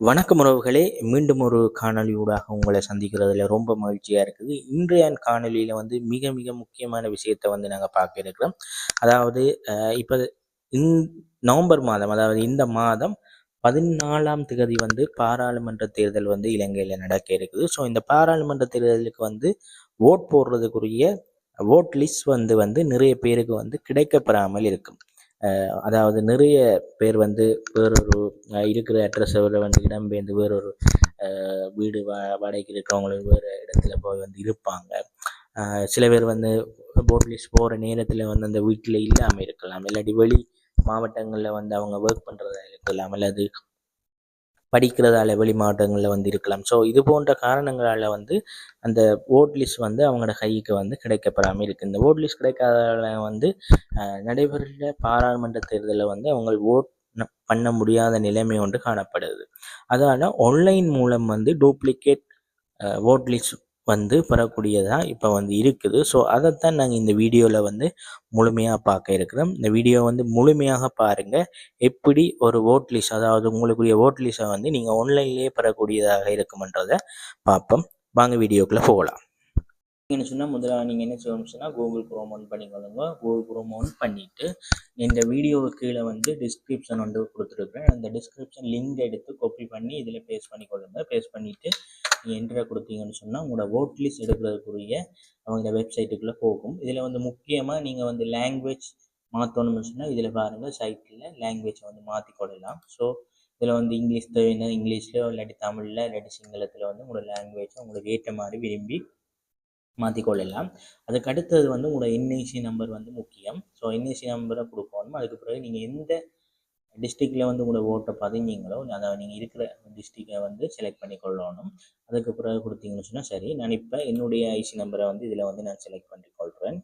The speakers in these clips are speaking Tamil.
வணக்கம் உறவுகளே. மீண்டும் ஒரு காணொளியூடாக உங்களை சந்திக்கிறதுல ரொம்ப மகிழ்ச்சியாக இருக்குது. இன்றைய காணொளியில் வந்து மிக மிக முக்கியமான விஷயத்தை வந்து நாங்கள் பார்க்க இருக்கிறோம். அதாவது இப்போ இந் நவம்பர் மாதம் அதாவது இந்த மாதம் பதினாலாம் திகதி வந்து பாராளுமன்ற தேர்தல் வந்து இலங்கையில் நடக்க இருக்குது. ஸோ இந்த பாராளுமன்ற தேர்தலுக்கு வந்து ஓட் போடுறதுக்குரிய ஓட் லிஸ்ட் வந்து வந்து நிறைய பேருக்கு வந்து கிடைக்கப்பெறாமல் இருக்கும். அதாவது நிறைய பேர் வந்து வேறொரு இருக்கிற அட்ரஸை விட வந்து இடம்பெயர்ந்து வேறொரு வீடு வா வாடகைக்கு இருக்கிறவங்களுக்கு வேறு இடத்துல போய் வந்து இருப்பாங்க. சில பேர் வந்து போட் போகிற நேரத்தில் வந்து அந்த வீட்டில் இல்லாமல் இருக்கலாம். இல்லாட்டி வெளி மாவட்டங்களில் வந்து அவங்க ஒர்க் பண்ணுறதா இருக்கலாம். அல்லது படிக்கிறதால வெளி மாவட்டங்களில் வந்து இருக்கலாம். ஸோ இது போன்ற காரணங்களால் வந்து அந்த ஓட் லிஸ்ட் வந்து அவங்களோட கைக்கு வந்து கிடைக்கப்படாமல் இருக்குது இந்த ஓட் லிஸ்ட் கிடைக்காதால வந்து அஹ், நடைபெறுகிற பாராளுமன்ற தேர்தலில் வந்து அவங்க ஓட் பண்ண முடியாத நிலைமை ஒன்று காணப்படுது. அதனால் ஆன்லைன் மூலம் வந்து டூப்ளிகேட் ஓட் லிஸ்ட் வந்து பெறக்கூடியதாக இப்போ வந்து இருக்குது. ஸோ அதைத்தான் நாங்கள் இந்த வீடியோவில் வந்து முழுமையாக பார்க்க இருக்கிறோம். இந்த வீடியோ வந்து முழுமையாக பாருங்கள் எப்படி ஒரு ஓட் லிஸ்ட் அதாவது உங்களுக்குரிய ஓட் லிஸ்ட்டை வந்து நீங்கள் ஆன்லைன்லேயே பெறக்கூடியதாக இருக்குமன்றதை பார்ப்போம். வாங்க வீடியோக்குள்ளே போகலாம். என்ன சொன்னால் முதல்ல நீங்கள் என்ன செய்யணும்னு சொன்னால் கூகுள் குரோம் ஆன் பண்ணிக்கொள்ளுங்க கூகுள் குரோம் ஆன் பண்ணிவிட்டு இந்த வீடியோவுக்கு கீழே வந்து டிஸ்கிரிப்ஷன் வந்து கொடுத்துருக்குறேன். அந்த டிஸ்கிரிப்ஷன் லிங்க் எடுத்து காப்பி பண்ணி இதில் பேஸ்ட் பண்ணிக்கொள்ளுங்க பேஸ்ட் பண்ணிவிட்டு நீங்கள் என்ட்ரை கொடுத்தீங்கன்னு சொன்னால் உங்களோட ஓட் லிஸ்ட் எடுக்கிறதுக்குரிய அவங்க வெப்சைட்டுக்குள்ளே போகும். இதில் வந்து முக்கியமாக நீங்கள் வந்து லாங்குவேஜ் மாற்றணும்னு சொன்னால் இதில் பாருங்கள் சைட்டில் லாங்குவேஜை வந்து மாற்றிக்கொள்ளலாம் ஸோ இதில் வந்து இங்கிலீஷ் தேவைன்னா இங்கிலீஷில் இல்லாட்டி தமிழில் இல்லாட்டி சிங்களத்தில் வந்து உங்களோட லாங்குவேஜை உங்களுக்கு ஏற்ற மாதிரி விரும்பி மாற்றிக்கொள்ளலாம் அதுக்கு அடுத்தது வந்து உங்களோட என்ஐசி நம்பர் வந்து முக்கியம். ஸோ என்ஐசி நம்பரை கொடுக்கணும். அதுக்கு பிறகு நீங்கள் எந்த டிஸ்ட்ரிக்டில் வந்து உங்களோட ஓட்டை பதிஞ்சிங்களோ அதை நீங்கள் இருக்கிற டிஸ்ட்ரிக்டை வந்து செலக்ட் பண்ணி கொள்ளணும் அதுக்கு பிறகு கொடுத்தீங்கன்னு சொன்னால் சரி. நான் இப்போ என்னுடைய ஐசி நம்பரை வந்து இதில் வந்து நான் செலக்ட் பண்ணி கொள்கிறேன்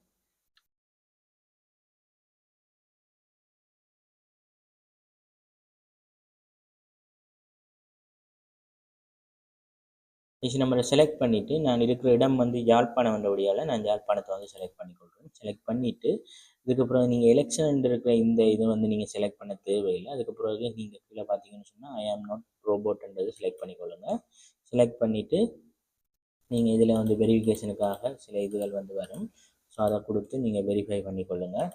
ஐசி நம்பரை செலக்ட் பண்ணிவிட்டு நான் இருக்கிற இடம் வந்து யாழ்ப்பாணம் வந்தபடியால் நான் யாழ்ப்பாணத்தை வந்து செலக்ட் பண்ணிக்கொள்கிறேன் செலக்ட் பண்ணிவிட்டு இதுக்கப்புறம் நீங்கள் எலெக்ஷன் இருக்கிற இந்த இது வந்து நீங்கள் செலக்ட் பண்ண தேவையில்லை. அதுக்கப்புறம் நீங்கள் கீழே பார்த்தீங்கன்னு சொன்னால் ஐ ஆம் நாட் ரோபோட்ன்றது செலக்ட் பண்ணிக்கொள்ளுங்க செலக்ட் பண்ணிவிட்டு நீங்கள் இதில் வந்து வெரிஃபிகேஷனுக்காக சில இதுகள் வந்து வரும். ஸோ அதை கொடுத்து நீங்கள் வெரிஃபை பண்ணிக்கொள்ளுங்கள்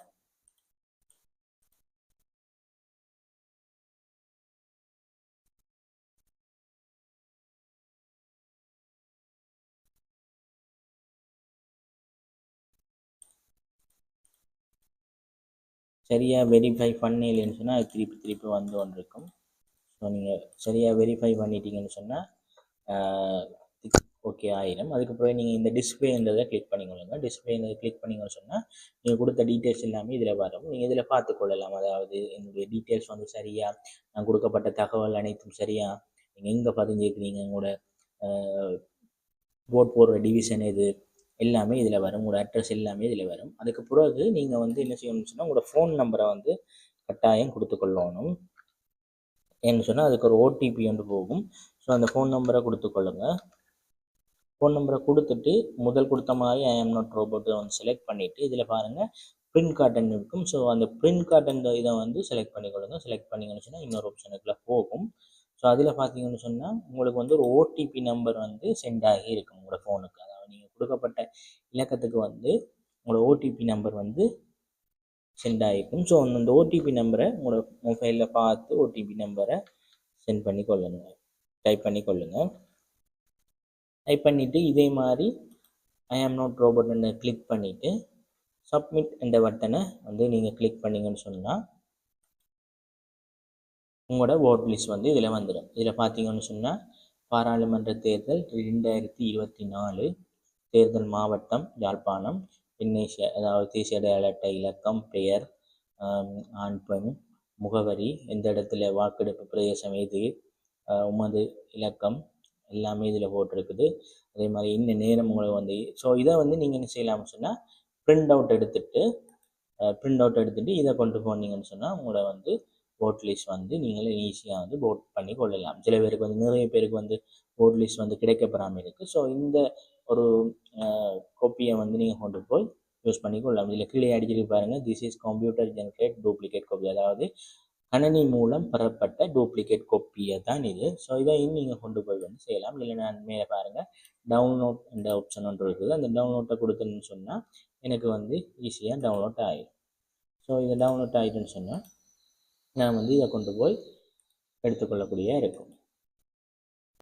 சரியாக வெரிஃபை பண்ணலைன்னு சொன்னால் அது திருப்பி திருப்பி வந்து கொண்டிருக்கும். ஸோ நீங்கள் சரியாக வெரிஃபை பண்ணிட்டீங்கன்னு சொன்னால் ஓகே ஆயிரும். அதுக்கப்புறம் நீங்கள் இந்த டிஸ்பிளேன்றதை கிளிக் பண்ணிக்கொள்ளுங்க. டிஸ்பிளேன்றதை கிளிக் பண்ணிங்கன்னு சொன்னால் நீங்கள் கொடுத்த டீட்டெயில்ஸ் எல்லாமே இதில் வரும். நீங்கள் இதில் பார்த்துக்கொள்ளலாம். அதாவது என்னுடைய டீட்டெயில்ஸ் வந்து சரியாக நான் கொடுக்கப்பட்ட தகவல் அனைத்தும் சரியாக நீங்கள் எங்கே பதிஞ்சிருக்கிறீங்க உங்களோட போட் போடுற டிவிஷன் எது எல்லாமே இதில் வரும். உங்களோட அட்ரஸ் எல்லாமே இதில் வரும். அதுக்கு பிறகு நீங்கள் வந்து என்ன செய்யணும்னு சொன்னால் உங்களோட ஃபோன் நம்பரை வந்து கட்டாயம் கொடுத்துக்கொள்ளணும். என்ன சொன்னால் அதுக்கு ஒரு ஓடிபி ஒன்று போகும். ஸோ அந்த ஃபோன் நம்பரை கொடுத்துக்கொள்ளுங்க. ஃபோன் நம்பரை கொடுத்துட்டு முதல் கொடுத்த மாதிரி ஐ எம் நாட் ரோபோட்டை வந்து செலக்ட் பண்ணிவிட்டு இதில் பாருங்கள் பிரிண்ட் கார்டன் இருக்கும். ஸோ அந்த பிரிண்ட் கார்டன் இதை வந்து செலக்ட் பண்ணிக்கொள்ளுங்க. செலக்ட் பண்ணிங்கன்னு சொன்னால் இன்னொரு ஆப்ஷனுக்குள்ள போகும். ஸோ அதில் பார்த்தீங்கன்னு சொன்னால் உங்களுக்கு வந்து ஒரு ஓடிபி நம்பர் வந்து சென்ட் ஆகி இருக்கும் உங்களோட ஃபோனுக்கு கொடுக்கப்பட்ட இலக்கத்துக்கு வந்து உங்களோட ஓடிபி நம்பர் வந்து சென்ட் ஆகிருக்கும். ஸோ அந்த ஓடிபி நம்பரை உங்களோட மொபைலில் பார்த்து ஓடிபி நம்பரை சென்ட் பண்ணி கொள்ளுங்கள் டைப் பண்ணி கொள்ளுங்கள் டைப் பண்ணிவிட்டு இதே மாதிரி ஐ ஆம் நாட் ரோபோட்னு கிளிக் பண்ணிவிட்டு சப்மிட் என்ற பட்டனை வந்து நீங்கள் கிளிக் பண்ணிங்கன்னு சொன்னால் உங்களோட ஓட் லிஸ்ட் வந்து இதில் வந்துடும் இதில் பார்த்தீங்கன்னு சொன்னால் பாராளுமன்ற தேர்தல் ரெண்டாயிரத்தி இருபத்தி நாலு தேர்தல் மாவட்டம் யாழ்ப்பாணம். என்ஐசி அதாவது தேசிய அட்டை இலக்கம் பெயர் ஆண் பெண் முகவரி எந்த இடத்துல வாக்கெடுப்பு பிரதேசம் எது உமது இலக்கம் எல்லாமே இதில் போட்டிருக்குது. அதே மாதிரி இந்த நேரம் உங்களுக்கு வந்து ஸோ இதை வந்து நீங்கள் என்ன செய்யலாம்னு சொன்னால் பிரிண்ட் அவுட் எடுத்துட்டு பிரிண்ட் அவுட் எடுத்துட்டு இதை கொண்டு போனீங்கன்னு சொன்னால் உங்களை வந்து ஓட் லிஸ்ட் வந்து நீங்களே ஈஸியாக வந்து போட் பண்ணி கொள்ளலாம். சில பேருக்கு வந்து நிறைய பேருக்கு வந்து ஓட் லிஸ்ட் வந்து கிடைக்கப்படாமல் இருக்குது ஸோ இந்த ஒரு கோப்பியை வந்து நீங்கள் கொண்டு போய் யூஸ் பண்ணிக்கொள்ளலாம் இதில் கீழே அடிச்சிட்டு பாருங்கள் this is computer generate duplicate copy அதாவது கணினி மூலம் பெறப்பட்ட டூப்ளிகேட் கோப்பியை தான் இது. ஸோ இதை நீங்கள் கொண்டு போய் வந்து செய்யலாம். இல்லை நான் மேலே பாருங்கள் டவுன்லோட் இந்த ஆப்ஷன் ஒன்று இருக்குது. அந்த டவுன்லோட்டை கொடுத்தேன்னு சொன்னால் எனக்கு வந்து ஈஸியாக டவுன்லோட் ஆகிடும் ஸோ இதை டவுன்லோட் ஆகிட்டுன்னு சொன்னால் நான் வந்து இதை கொண்டு போய் எடுத்துக்கொள்ளக்கூடிய இருக்கும்.